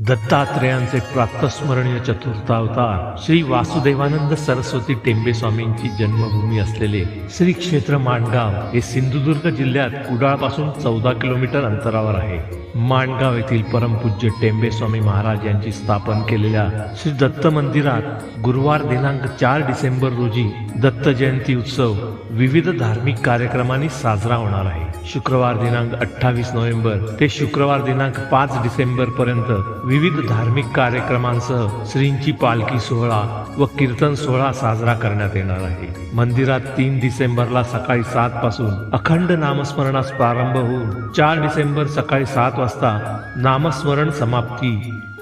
दत्तात्रेयांचे प्राप्तस्मरणीय चतुर्थावतार श्री वासुदेवानंद सरस्वती टेंबे स्वामींची जन्मभूमी असलेले श्री क्षेत्र माणगाव हे सिंधुदुर्ग जिल्ह्यात कुडाळपासून चौदा किलोमीटर अंतरावर आहे. माणगाव येथील परमपूज्य टेंबे स्वामी महाराज यांची स्थापन केलेल्या श्री दत्त मंदिरात गुरुवार दिनांक चार डिसेंबर रोजी दत्त जयंती उत्सव विविध धार्मिक कार्यक्रमांनी साजरा होणार आहे. शुक्रवार दिनांक अठ्ठावीस नोव्हेंबर ते शुक्रवार दिनांक पाच डिसेंबर पर्यंत विविध धार्मिक कार्यक्रमांसह श्रींची पालखी सोहळा व कीर्तन सोहळा साजरा करण्यात येणार आहे. मंदिरात तीन डिसेंबरला सकाळी सात पासून अखंड नामस्मरणास प्रारंभ होऊन चार डिसेंबर सकाळी सात वाजता नामस्मरण समाप्ती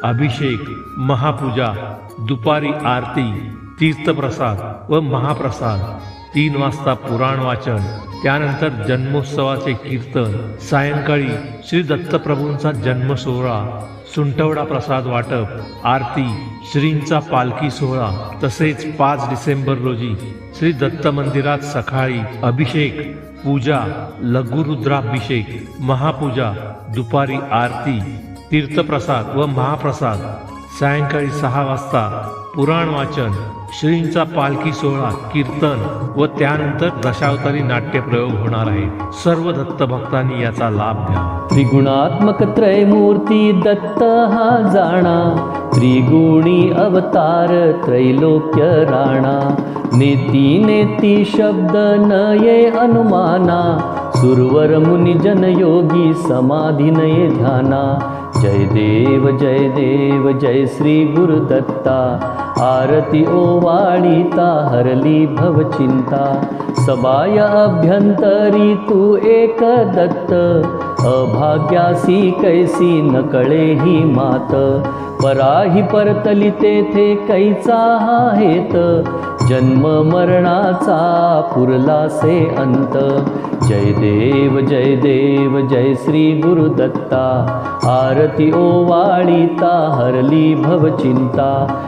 अभिषेक महापूजा दुपारी आरती तीर्थप्रसाद व महाप्रसाद तीन वाजता पुराण वाचन त्यानंतर जन्मोत्सवाचे कीर्तन सायंकाळी श्री दत्तप्रभूंचा जन्म सोहळा सुंटवडा प्रसाद वाटप आरती श्रींचा पालखी सोहळा तसेच पाच डिसेंबर रोजी श्री दत्त मंदिरात सकाळी अभिषेक पूजा लघुरुद्राभिषेक महापूजा दुपारी आरती तीर्थप्रसाद व महाप्रसाद सायंकाळी सहा वाजता पुराण वाचन श्रींचा पालखी सोहळा कीर्तन व त्यानंतर दशावतारी नाट्यप्रयोग होणार आहे. सर्व दत्त भक्तांनी याचा लाभ घ्या. त्रिगुणात्मक त्रयमूर्ती दत्त हा जाणा. त्रिगुणी अवतार त्रैलोक्य राणा. नेती नेती शब्द नये अनुमाना. सुरवर मुनी जनयोगी समाधी नये ध्याना. जय देव जय देव जय श्री गुरुदत्ता आरती ओवाळीता हरली भवचिंता सबाय अभ्यंतरी तू एक दत्त। अभाग्यासी कैसी न कळे ही मात। पराही परतली तेथे कैचा हा हेत। जन्म मरणाचा पुरलासे अंत. जय देव जय देव जय श्री गुरुदत्ता आरती ओवाळीता हरली भवचिंता